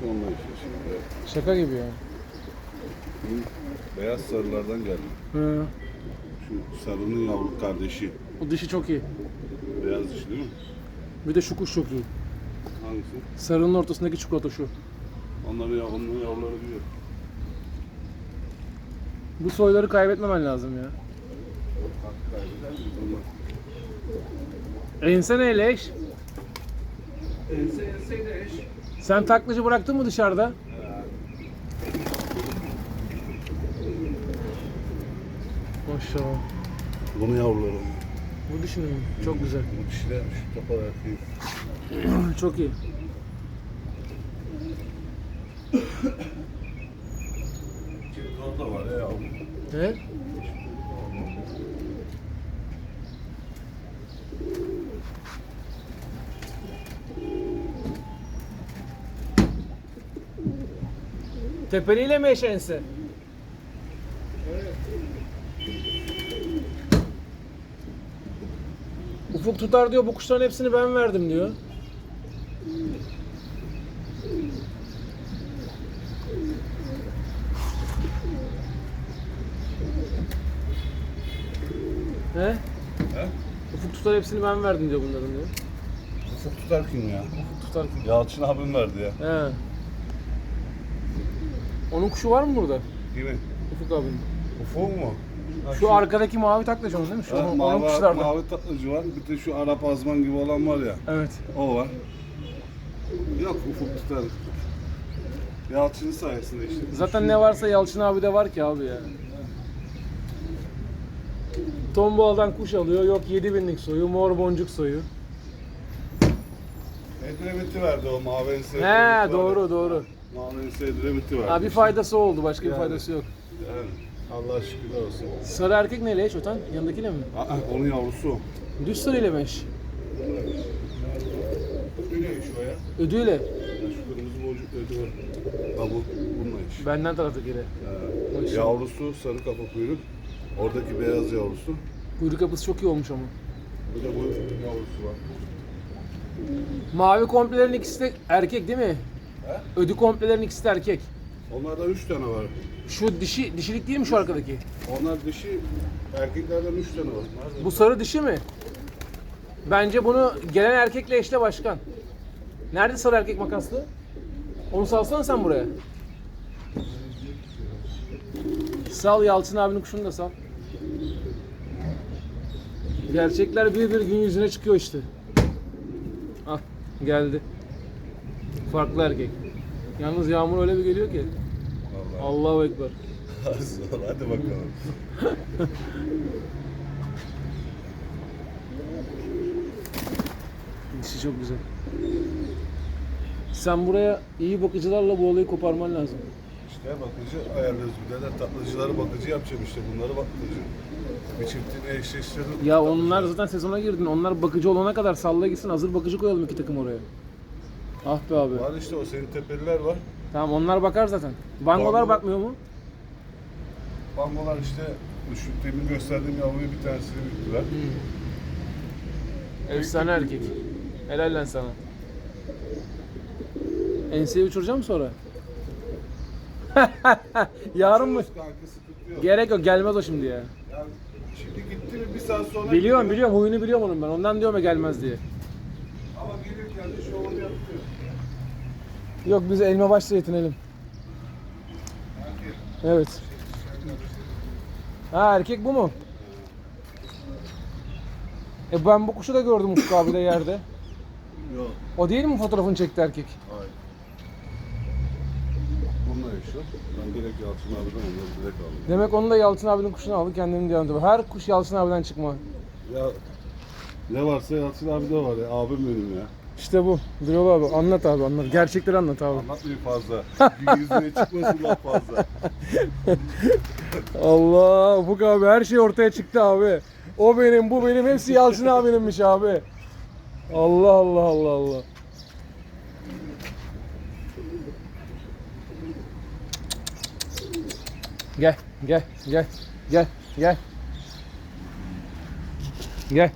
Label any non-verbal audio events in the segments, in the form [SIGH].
Şu ondan işte şimdi. Şaka gibi ya. Hı, Beyaz sarılardan geldi. Hı. Şu sarının yavru kardeşi. O dişi çok iyi. Beyaz dişi değil mi? Bir de şu kuş çok iyi. Hangisi? Sarının ortasındaki çikolata şu. Onların, yav- onların yavruları büyüyor. Bu soyları kaybetmemen lazım ya. Ense neyle eş? Ense enseydi eş. Sen taklacı bıraktın mı dışarıda? Maşallah. Bunun yavruları. Bu dişinin mi? Çok güzel. Bu dişi de şu erkeği. [CLEARS THROAT] Çok iyi. Çift da var ya. Evet. Tepeliyle mi eş ense? Ufuk tutar diyor bu kuşların hepsini ben verdim diyor. He? He? Ufuk tutar hepsini ben verdim diyor bunların diyor. Ufuk tutar kim ya? Ufuk tutar kim? Yalçın abim verdi ya. He. Onun kuşu var mı burada? Kimi? Ufuk abinin. Ufuk mu? Ha, Şu arkadaki mavi taklacı onun değil mi? Şu Ha, onun, mavi, onun kuşlardan. mavi tatlıcı var. Bir de şu Arap azman gibi olan var ya. Evet. O var. Yok ufuk tutar. Yalçın'ın sayesinde işte. Zaten ne varsa Yalçın abi de var ki abi ya. Tombal'dan kuş alıyor. Yok 7000'lik soyu, mor boncuk soyu. Edremit'i verdi o mavi ense. He Edremit doğru var. doğru. Mavi Edremit'i verdi. Ha bir faydası oldu. Başka bir Yani. faydası yok. Yani Allah şükürler olsun. Sarı erkek neyle eş Otan? Yanındakiyle mi? Aa, onun yavrusu. Düz sarıyla mı eş? Öyle şu ya. Ödüyle. Şu kırmızı boncuk ödü var. Ha bu bununla iş. Benden taraftakiyle. Ee, yavrusu sarı kafa kuyruk. Oradaki beyaz yavrusu. Kuyruk yapısı çok iyi olmuş ama. Bir de bu yavrusu var. Mavi komplelerin ikisi de erkek değil mi? He? Ödü komplelerin ikisi de erkek. Onlardan üç tane var. Şu dişi dişilik değil mi şu arkadaki? Onlar dişi erkeklerden üç tane var. Nerede? Bu sarı dişi mi? Bence bunu gelen erkekle eşle başkan. Nerede sarı erkek makaslı? Onu salsana sen buraya. Sal Yalçın abinin kuşunu da sal. Gerçekler bir bir gün yüzüne çıkıyor işte. Ah geldi. Farklı erkek. Yalnız yağmur öyle bir geliyor ki. Allah. Allahu Ekber. [LAUGHS] Zor, hadi bakalım. [LAUGHS] Dişi çok güzel. Sen buraya iyi bakıcılarla bu olayı koparman lazım. İşte bakıcı ayarlıyoruz bir de tatlıcıları bakıcı yapacağım işte bunları bakıcı. Bir çiftini eşleştirdim. Ya onlar zaten sezona girdin. Onlar bakıcı olana kadar salla gitsin. Hazır bakıcı koyalım iki takım oraya. Ah be abi. Var işte o senin tepeliler var. Tamam onlar bakar zaten. Bangolar Bango- bakmıyor mu? Bangolar işte şu demin gösterdiğim yavruyu bir tanesini büyüttüler. Efsane erkek. Helal lan sana. Enseyi uçuracağım mı sonra? [LAUGHS] Yarın mı? Kanka sıkıntı yok. Gerek yok gelmez o şimdi ya. Yani şimdi gitti mi bir saat sonra Biliyorum gidiyor. biliyorum huyunu biliyorum onun ben. Ondan diyorum ya gelmez diye. Şovunu yapıyor. Yok biz elma başla yetinelim. Evet. Ha erkek bu mu? E ben bu kuşu da gördüm Ufuk abi de yerde. Yok. O değil mi fotoğrafını çekti erkek? Hayır. Bununla yaşıyor. Ben direkt Yalçın abiden onları direkt aldım. Demek onu da Yalçın abinin kuşunu aldı kendini diye anladım. Her kuş Yalçın abiden çıkma. Ya ne varsa Yalçın abi de var ya. Abim benim ya. İşte bu. Birol abi anlat abi anlat. Gerçekleri anlat abi. Anlatmayayım fazla. Yüzüne çıkmasın laf fazla. [LAUGHS] Allah Ufuk abi her şey ortaya çıktı abi. O benim bu benim hepsi Yalçın abininmiş abi. Allah Allah Allah Allah. Gel gel gel gel gel. Gel.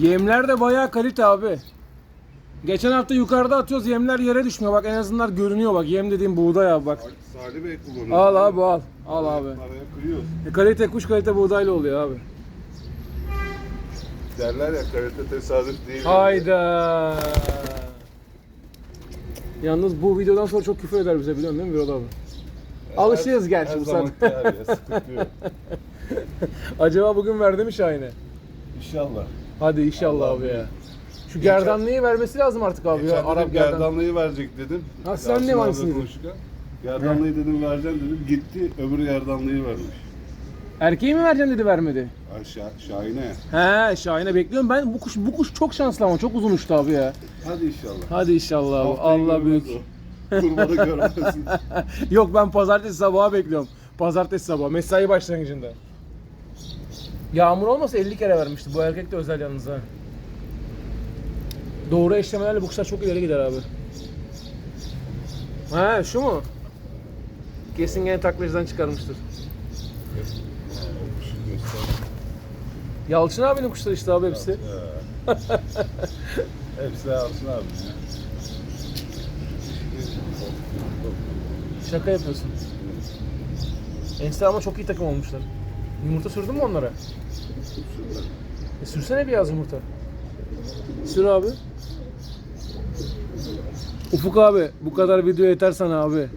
Yemler de bayağı kalite abi. Geçen hafta yukarıda atıyoruz yemler yere düşmüyor. Bak en azından görünüyor bak. Yem dediğim buğday abi bak. Salih Bey kullanıyor. Al abi al. Al abi. Araya kıyıyoruz. E, kalite kuş kalite buğdaylı oluyor abi. Derler ya kalite tesadüf değil. Hayda. Yalnız bu videodan sonra çok küfür eder bize biliyorsun değil mi Birol abi? Alışığız gerçi bu ya, sıkıntı yok. [LAUGHS] Acaba bugün verdi mi Şahin'e? İnşallah. Hadi inşallah Allah abi ya. Şu gerdanlıyı vermesi lazım artık abi ya. Geçen Arap dedim gerdan. gerdanlıyı verecek dedim. Ha, sen Yasin ne dedin? konuşurken, Gerdanlıyı dedim vereceğim dedim. Gitti öbür gerdanlıyı vermiş. Erkeği mi vereceksin dedi vermedi. Şah- Şahin'e. He Şahin'e bekliyorum. Ben bu kuş bu kuş çok şanslı ama çok uzun uçtu abi ya. Hadi inşallah. Hadi inşallah abi. Haftayı Allah görmez büyük. o. Kurbanı görmesin. [LAUGHS] Yok ben pazartesi sabahı bekliyorum. Pazartesi sabahı mesai başlangıcında. Yağmur olmasa 50 kere vermişti. Bu erkek de özel yalnız ha. Doğru eşlemelerle bu kuşlar çok ileri gider abi. Ha şu mu? Kesin gene taklacıdan çıkarmıştır. Yalçın abinin kuşları işte abi hepsi. [LAUGHS] Hepsi alsın abi. Şaka yapıyorsun. Enste ama çok iyi takım olmuşlar. Yumurta sürdün mü onlara? E sürsene biraz yumurta. Sür abi. Ufuk abi bu kadar video yeter sana abi.